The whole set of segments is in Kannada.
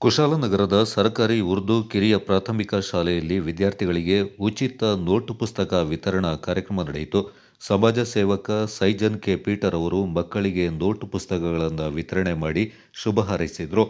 ಕುಶಾಲನಗರದ ಸರ್ಕಾರಿ ಉರ್ದು ಕಿರಿಯ ಪ್ರಾಥಮಿಕ ಶಾಲೆಯಲ್ಲಿ ವಿದ್ಯಾರ್ಥಿಗಳಿಗೆ ಉಚಿತ ನೋಟು ಪುಸ್ತಕ ವಿತರಣಾ ಕಾರ್ಯಕ್ರಮ ನಡೆಯಿತು. ಸಮಾಜ ಸೇವಕ ಸೈಜನ್ ಕೆ ಪೀಟರ್ ಅವರು ಮಕ್ಕಳಿಗೆ ನೋಟು ಪುಸ್ತಕಗಳನ್ನು ವಿತರಣೆ ಮಾಡಿ ಶುಭ ಹಾರೈಸಿದರು.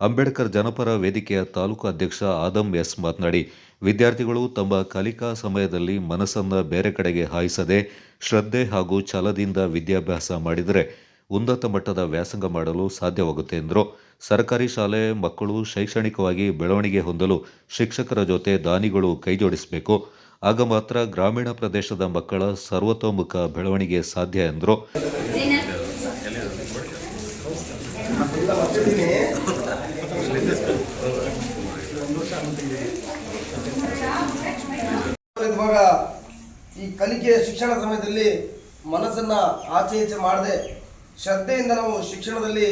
ಅಂಬೇಡ್ಕರ್ ಜನಪರ ವೇದಿಕೆಯ ತಾಲೂಕು ಅಧ್ಯಕ್ಷ ಆದಂ ಎಸ್ ಮಾತನಾಡಿ ವಿದ್ಯಾರ್ಥಿಗಳು ತಮ್ಮ ಕಲಿಕಾ ಸಮಯದಲ್ಲಿ ಮನಸ್ಸನ್ನು ಬೇರೆ ಕಡೆಗೆ ಹಾಯಿಸದೆ ಶ್ರದ್ಧೆ ಹಾಗೂ ಛಲದಿಂದ ವಿದ್ಯಾಭ್ಯಾಸ ಮಾಡಿದರೆ ಉನ್ನತ ಮಟ್ಟದ ವ್ಯಾಸಂಗ ಮಾಡಲು ಸಾಧ್ಯವಾಗುತ್ತೆ ಎಂದರು. ಸರ್ಕಾರಿ ಶಾಲೆ ಮಕ್ಕಳು ಶೈಕ್ಷಣಿಕವಾಗಿ ಬೆಳವಣಿಗೆ ಹೊಂದಲು ಶಿಕ್ಷಕರ ಜೊತೆ ದಾನಿಗಳು ಕೈಜೋಡಿಸಬೇಕು. ಆಗ ಮಾತ್ರ ಗ್ರಾಮೀಣ ಪ್ರದೇಶದ ಮಕ್ಕಳ ಸರ್ವತೋಮುಖ ಬೆಳವಣಿಗೆ ಸಾಧ್ಯ ಎಂದರು. ಇವಾಗ ಈ ಕಲಿಕೆ ಶಿಕ್ಷಣ ಸಮಯದಲ್ಲಿ ಮನಸ್ಸನ್ನ ಆಚೆ ಈಚೆ ಮಾಡದೆ ಶ್ರದ್ಧೆಯಿಂದ ನಾವು ಶಿಕ್ಷಣದಲ್ಲಿ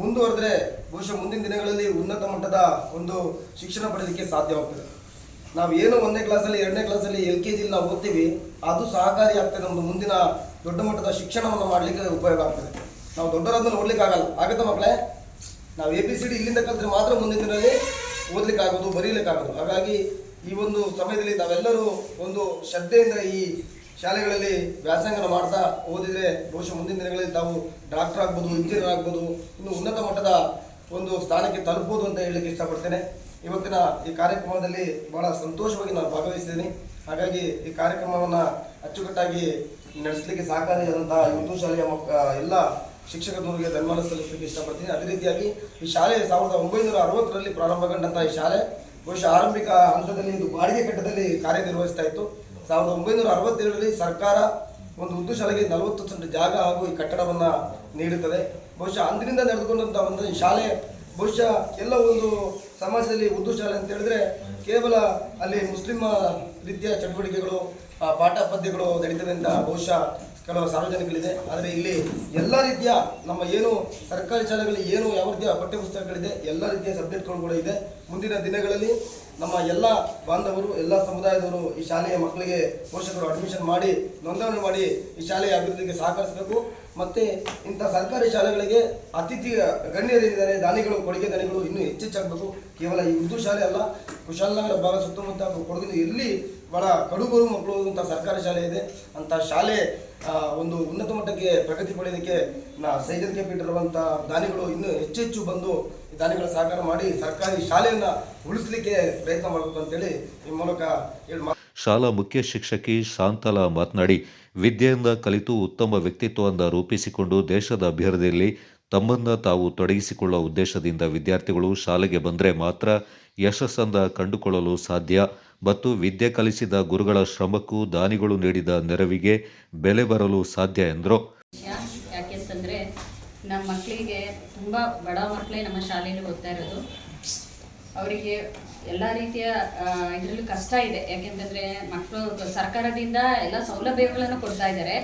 ಮುಂದುವರೆದ್ರೆ ಬಹುಶಃ ಮುಂದಿನ ದಿನಗಳಲ್ಲಿ ಉನ್ನತ ಮಟ್ಟದ ಒಂದು ಶಿಕ್ಷಣ ಪಡೆಯಲಿಕ್ಕೆ ಸಾಧ್ಯವಾಗ್ತದೆ. ನಾವು ಏನು ಒಂದನೇ ಕ್ಲಾಸಲ್ಲಿ ಎರಡನೇ ಕ್ಲಾಸಲ್ಲಿ ಎಲ್ ಕೆ ಜಿಲಿ ಓದ್ತೀವಿ, ಅದು ಸಹಕಾರಿ ಆಗ್ತದೆ ನಮ್ಮದು ಮುಂದಿನ ದೊಡ್ಡ ಮಟ್ಟದ ಶಿಕ್ಷಣವನ್ನು ಮಾಡಲಿಕ್ಕೆ ಉಪಯೋಗ ಆಗ್ತದೆ. ನಾವು ದೊಡ್ಡವರನ್ನು ನೋಡ್ಲಿಕ್ಕೆ ಆಗಲ್ಲ ಆಗುತ್ತಾ ಮಕ್ಕಳೇ ನಾವು ಎ ಪಿ ಸಿ ಡಿ ಇಲ್ಲಿಂದ ಕಲಿತ್ರೆ ಮಾತ್ರ ಮುಂದಿನ ದಿನದಲ್ಲಿ ಓದ್ಲಿಕ್ಕೆ ಬರೀಲಿಕ್ಕಾಗೋದು. ಹಾಗಾಗಿ ಈ ಒಂದು ಸಮಯದಲ್ಲಿ ನಾವೆಲ್ಲರೂ ಒಂದು ಶ್ರದ್ಧೆಯಿಂದ ಈ ಶಾಲೆಗಳಲ್ಲಿ ವ್ಯಾಸಂಗನ ಮಾಡ್ತಾ ಓದಿದರೆ ಬಹುಶಃ ಮುಂದಿನ ದಿನಗಳಲ್ಲಿ ತಾವು ಡಾಕ್ಟರ್ ಆಗ್ಬೋದು, ಇಂಜಿನಿಯರ್ ಆಗ್ಬೋದು, ಇನ್ನು ಉನ್ನತ ಮಟ್ಟದ ಒಂದು ಸ್ಥಾನಕ್ಕೆ ತಲುಪಬಹುದು ಅಂತ ಹೇಳಲಿಕ್ಕೆ ಇಷ್ಟಪಡ್ತೇನೆ. ಇವತ್ತಿನ ಈ ಕಾರ್ಯಕ್ರಮದಲ್ಲಿ ಬಹಳ ಸಂತೋಷವಾಗಿ ನಾನು ಭಾಗವಹಿಸಿದ್ದೀನಿ. ಹಾಗಾಗಿ ಈ ಕಾರ್ಯಕ್ರಮವನ್ನು ಅಚ್ಚುಕಟ್ಟಾಗಿ ನಡೆಸಲಿಕ್ಕೆ ಸಹಕಾರಿಯಾದಂತಹ ಹಿಂದೂ ಶಾಲೆಯ ಮಕ್ಕ ಎಲ್ಲ ಶಿಕ್ಷಕರಿಗೆ ಧನ್ಯವಾದ ಸಲ್ಲಿಸಲಿಕ್ಕೆ ಇಷ್ಟಪಡ್ತೀನಿ. ಅದೇ ರೀತಿಯಾಗಿ ಈ ಶಾಲೆ ಸಾವಿರದ ಒಂಬೈನೂರ ಅರವತ್ತರಲ್ಲಿ ಪ್ರಾರಂಭಗೊಂಡಂತಹ ಈ ಶಾಲೆ ಬಹುಶಃ ಆರಂಭಿಕ ಹಂತದಲ್ಲಿ ಇದು ಬಾಡಿಗೆ ಕಟ್ಟದಲ್ಲಿ ಕಾರ್ಯನಿರ್ವಹಿಸ್ತಾ ಇತ್ತು. ಸಾವಿರದ ಒಂಬೈನೂರ ಅರವತ್ತೇಳರಲ್ಲಿ ಸರ್ಕಾರ ಒಂದು ಉದ್ದು ಶಾಲೆಗೆ ನಲವತ್ತು ಸೆಂಟ್ ಜಾಗ ಹಾಗೂ ಈ ಕಟ್ಟಡವನ್ನು ನೀಡುತ್ತದೆ. ಬಹುಶಃ ಅಂದಿನಿಂದ ನಡೆದುಕೊಂಡಂತ ಒಂದು ಈ ಶಾಲೆ ಬಹುಶಃ ಎಲ್ಲ ಒಂದು ಸಮಾಜದಲ್ಲಿ ಉದ್ದು ಶಾಲೆ ಅಂತ ಹೇಳಿದ್ರೆ ಕೇವಲ ಅಲ್ಲಿ ಮುಸ್ಲಿಂ ರೀತಿಯ ಚಟುವಟಿಕೆಗಳು ಪಾಠ ಪದ್ಯಗಳು ನಡೀತದೆ ಬಹುಶಃ ಕೆಲವು ಸಾರ್ವಜನಿಕರಿದೆ. ಆದರೆ ಇಲ್ಲಿ ಎಲ್ಲ ರೀತಿಯ ನಮ್ಮ ಏನು ಸರ್ಕಾರಿ ಶಾಲೆಗಳಲ್ಲಿ ಏನು ಯಾವ ರೀತಿಯ ಪಠ್ಯಪುಸ್ತಕಗಳಿದೆ, ಎಲ್ಲ ರೀತಿಯ ಸಬ್ಜೆಕ್ಟ್ಗಳು ಕೂಡ ಇದೆ. ಮುಂದಿನ ದಿನಗಳಲ್ಲಿ ನಮ್ಮ ಎಲ್ಲ ಬಾಂಧವರು, ಎಲ್ಲ ಸಮುದಾಯದವರು ಈ ಶಾಲೆಯ ಮಕ್ಕಳಿಗೆ ಪೋಷಕರು ಅಡ್ಮಿಷನ್ ಮಾಡಿ, ನೋಂದಣಿ ಮಾಡಿ ಈ ಶಾಲೆಯ ಅಭಿವೃದ್ಧಿಗೆ ಸಹಕರಿಸಬೇಕು. ಮತ್ತು ಇಂಥ ಸರ್ಕಾರಿ ಶಾಲೆಗಳಿಗೆ ಅತಿಥಿ ಗಣ್ಯರೇನಿದ್ದಾರೆ ದಾನಿಗಳು, ಕೊಡುಗೆ ದಾನಿಗಳು ಇನ್ನೂ ಹೆಚ್ಚೆಚ್ಚಾಗಬೇಕು. ಕೇವಲ ಈ ಉರ್ದು ಶಾಲೆ ಅಲ್ಲ, ಕುಶಾಲನಗರ ಭಾಗ ಸುತ್ತಮುತ್ತ ಕೊಡಗಿನ ಎಲ್ಲಿ ಬಹಳ ಕಡುಬರು ಮಕ್ಕಳು ಅಂತ ಸರ್ಕಾರಿ ಶಾಲೆ ಇದೆ. ಅಂತ ಶಾಲೆ ಒಂದು ಉನ್ನತ ಮಟ್ಟಕ್ಕೆ ಪ್ರಗತಿ ಪಡೆಯೋದಕ್ಕೆ ನಾ ಸೈಜನ್ ಬಿಟ್ಟಿರುವಂಥ ದಾನಿಗಳು ಇನ್ನೂ ಹೆಚ್ಚೆಚ್ಚು ಬಂದು ಈ ದಾನಿಗಳ ಸಹಕಾರ ಮಾಡಿ ಸರ್ಕಾರಿ ಶಾಲೆಯನ್ನ ಉಳಿಸ್ಲಿಕ್ಕೆ ಪ್ರಯತ್ನ ಮಾಡಬೇಕು ಅಂತೇಳಿ ಈ ಮೂಲಕ ಹೇಳಿ ಶಾಲಾ ಮುಖ್ಯ ಶಿಕ್ಷಕಿ ಶಾಂತಲಾ ಮಾತನಾಡಿ, ವಿದ್ಯೆಯಿಂದ ಕಲಿತು ಉತ್ತಮ ವ್ಯಕ್ತಿತ್ವವನ್ನು ರೂಪಿಸಿಕೊಂಡು ದೇಶದ ಅಭಿವೃದ್ಧಿಯಲ್ಲಿ ತಮ್ಮನ್ನು ತಾವು ತೊಡಗಿಸಿಕೊಳ್ಳುವ ಉದ್ದೇಶದಿಂದ ವಿದ್ಯಾರ್ಥಿಗಳು ಶಾಲೆಗೆ ಬಂದರೆ ಮಾತ್ರ ಯಶಸ್ಸನ್ನು ಕಂಡುಕೊಳ್ಳಲು ಸಾಧ್ಯ. ಮತ್ತು ವಿದ್ಯೆ ಕಲಿಸಿದ ಗುರುಗಳ ಶ್ರಮಕ್ಕೂ ದಾನಿಗಳು ನೀಡಿದ ನೆರವಿಗೆ ಬೆಲೆ ಬರಲು ಸಾಧ್ಯ ಎಂದರು. ಯಾಕೆಂತಂದ್ರೆ ನಮ್ಮ ಮಕ್ಕಳಿಗೆ ತುಂಬ ಬಡ ಮಕ್ಕಳೇ ನಮ್ಮ ಶಾಲೆಯಲ್ಲಿ ಓದ್ತಾ ಇರೋದು. ಅವರಿಗೆ ಎಲ್ಲ ರೀತಿಯ ಇದರಲ್ಲೂ ಕಷ್ಟ ಇದೆ. ಯಾಕೆಂತಂದರೆ ಮಕ್ಕಳು ಸರ್ಕಾರದಿಂದ ಎಲ್ಲ ಸೌಲಭ್ಯಗಳನ್ನು ಕೊಡ್ತಾ ಇದ್ದಾರೆ.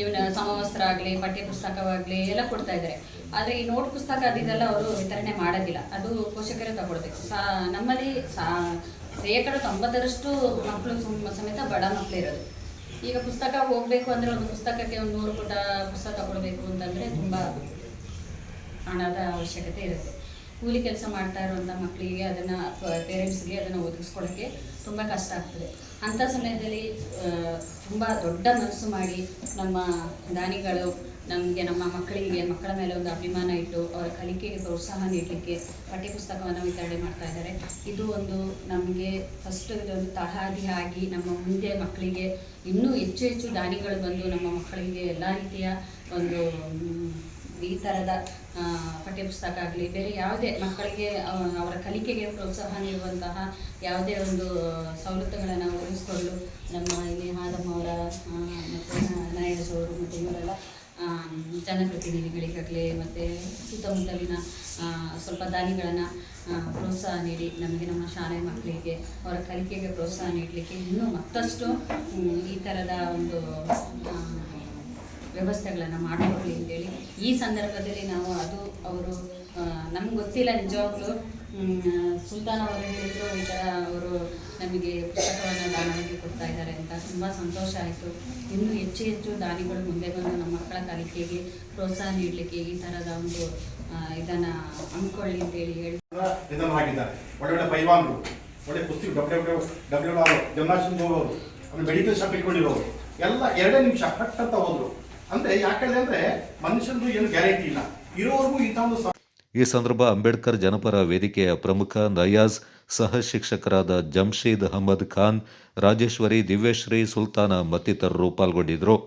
ಇವನ್ ಸಮವಸ್ತ್ರ ಆಗಲಿ, ಪಠ್ಯಪುಸ್ತಕವಾಗಲಿ ಎಲ್ಲ ಕೊಡ್ತಾ ಇದ್ದಾರೆ. ಆದರೆ ಈ ನೋಟ್ ಪುಸ್ತಕ ಅದಿದೆಲ್ಲ ಅವರು ವಿತರಣೆ ಮಾಡೋದಿಲ್ಲ. ಅದು ಪೋಷಕರೇ ತಗೊಳ್ಬೇಕು. ಸಾ, ನಮ್ಮಲ್ಲಿ ಸಾ ಶೇಕಡ ತೊಂಬತ್ತರಷ್ಟು ಮಕ್ಕಳು ಸುಮ್- ಸಮೇತ ಬಡ ಮಕ್ಕಳು ಇರೋದು. ಈಗ ಪುಸ್ತಕ ಹೋಗಬೇಕು ಅಂದರೆ ಒಂದು ಪುಸ್ತಕಕ್ಕೆ ಒಂದು ನೂರು ಪುಟ ಪುಸ್ತಕ ಕೊಡಬೇಕು ಅಂತಂದರೆ ತುಂಬ ಹಣದ ಅವಶ್ಯಕತೆ ಇರುತ್ತೆ. ಕೂಲಿ ಕೆಲಸ ಮಾಡ್ತಾ ಇರುವಂಥ ಮಕ್ಕಳಿಗೆ ಅದನ್ನು, ಪೇರೆಂಟ್ಸ್ಗೆ ಅದನ್ನು ಒದಗಿಸ್ಕೊಡೋಕ್ಕೆ ತುಂಬ ಕಷ್ಟ ಆಗ್ತದೆ. ಅಂಥ ಸಮಯದಲ್ಲಿ ತುಂಬ ದೊಡ್ಡ ಮನಸ್ಸು ಮಾಡಿ ನಮ್ಮ ದಾನಿಗಳು ನಮಗೆ, ನಮ್ಮ ಮಕ್ಕಳಿಗೆ, ಮಕ್ಕಳ ಮೇಲೆ ಒಂದು ಅಭಿಮಾನ ಇಟ್ಟು ಅವರ ಕಲಿಕೆಗೆ ಪ್ರೋತ್ಸಾಹ ನೀಡಲಿಕ್ಕೆ ಪಠ್ಯಪುಸ್ತಕವನ್ನು ವಿತರಣೆ ಮಾಡ್ತಾ ಇದ್ದಾರೆ. ಇದು ಒಂದು ನಮಗೆ ಫಸ್ಟ್ ಇದೊಂದು ಆಗಿ ನಮ್ಮ ಮುಂದೆ ಮಕ್ಕಳಿಗೆ ಇನ್ನೂ ಹೆಚ್ಚು ಹೆಚ್ಚು ದಾನಿಗಳು ಬಂದು ನಮ್ಮ ಮಕ್ಕಳಿಗೆ ಎಲ್ಲ ರೀತಿಯ ಒಂದು ಈ ಥರದ ಪಠ್ಯಪುಸ್ತಕ ಆಗಲಿ ಬೇರೆ ಯಾವುದೇ ಮಕ್ಕಳಿಗೆ ಅವರ ಕಲಿಕೆಗೆ ಪ್ರೋತ್ಸಾಹ ನೀಡುವಂತಹ ಯಾವುದೇ ಒಂದು ಸವಲತ್ತುಗಳನ್ನು ಒದಗಿಸ್ಕೊಂಡು ನಮ್ಮ ಇಲ್ಲಿ ಹಾದಮ್ಮ ಅವರ ಮತ್ತು ನಾಯಸ್ ಅವರು ಮತ್ತು ಇವರೆಲ್ಲ ಜನಪ್ರತಿನಿಧಿಗಳಿಗಾಗಲಿ, ಮತ್ತು ಸುತ್ತಮುತ್ತಲಿನ ಸ್ವಲ್ಪ ದಾನಿಗಳನ್ನು ಪ್ರೋತ್ಸಾಹ ನೀಡಿ ನಮಗೆ ನಮ್ಮ ಶಾಲೆ ಮಕ್ಕಳಿಗೆ, ಅವರ ಕಲಿಕೆಗೆ ಪ್ರೋತ್ಸಾಹ ನೀಡಲಿಕ್ಕೆ ಇನ್ನೂ ಮತ್ತಷ್ಟು ಈ ಥರದ ಒಂದು ವ್ಯವಸ್ಥೆಗಳನ್ನು ಮಾಡಿಕೊಡ್ಲಿ ಅಂತೇಳಿ. ಈ ಸಂದರ್ಭದಲ್ಲಿ ನಾವು ಅದು ಅವರು ನಮ್ಗೆ ಗೊತ್ತಿಲ್ಲ ನಿಜವಾಗ್ಲೂ ಸುಲ್ತಾನ್ ಅವರು ಹೇಳಿದ್ರು, ಈ ಥರ ಅವರು ನಮಗೆ ಪುಸ್ತಕವನ್ನು ದಾನವಾಗಿ ಕೊಡ್ತಾ ಇದ್ದಾರೆ ಅಂತ. ತುಂಬ ಸಂತೋಷ ಆಯಿತು. ಇನ್ನೂ ಹೆಚ್ಚು ಹೆಚ್ಚು ದಾನಿಗಳು ಮುಂದೆ ಬಂದು ನಮ್ಮ ಮಕ್ಕಳ ಕಲಿಕೆಗೆ ಪ್ರೋತ್ಸಾಹ ನೀಡಲಿಕ್ಕೆ ಈ ಥರದ ಒಂದು ಇದನ್ನು ಹಮ್ಮಿಕೊಳ್ಳಿ ಅಂತೇಳಿ ಹೇಳಿ. ಆಗಿದ್ದಾರೆ. ಒಳ್ಳೆ ಪೈಲ್ವಾನ್ರು ಒಳ್ಳೆ ಪುಸ್ತಕ ಡಬ್ಲ್ಯೂ ಡಬ್ಲ್ಯೂ ಡಬ್ಲ್ಯೂ ಜಮ್ನಾಸ್ಟಿಕ್ ಹೋಗೋರು ಮೆಡಿಕಲ್ ಶಾಪ್ ಇಟ್ಕೊಂಡಿರೋರು ಎಲ್ಲ ಎರಡೇ ನಿಮಿಷ ಕಟ್ ಅಂತ ಹೋದ್ರು. ಅಂದ್ರೆ ಯಾಕಂದ್ರೆ ಅಂದ್ರೆ ಮನುಷ್ಯನದು ಏನು ಗ್ಯಾರಂಟಿ ಇಲ್ಲ. ಇರೋವರೆಗೂ ಇಂಥ ಒಂದು ಈ ಸಂದರ್ಭ ಅಂಬೇಡ್ಕರ್ ಜನಪರ ವೇದಿಕೆಯ ಪ್ರಮುಖ ನಯಾಜ್ ಸಹ ಶಿಕ್ಷಕರಾದ ಜಮ್ಷೀದ್ ಅಹಮದ್ ಖಾನ್, ರಾಜೇಶ್ವರಿ ದಿವ್ಯಶ್ರೀ ಸುಲ್ತಾನ ಮತ್ತಿತರರು ಪಾಲ್ಗೊಂಡಿದ್ದರು.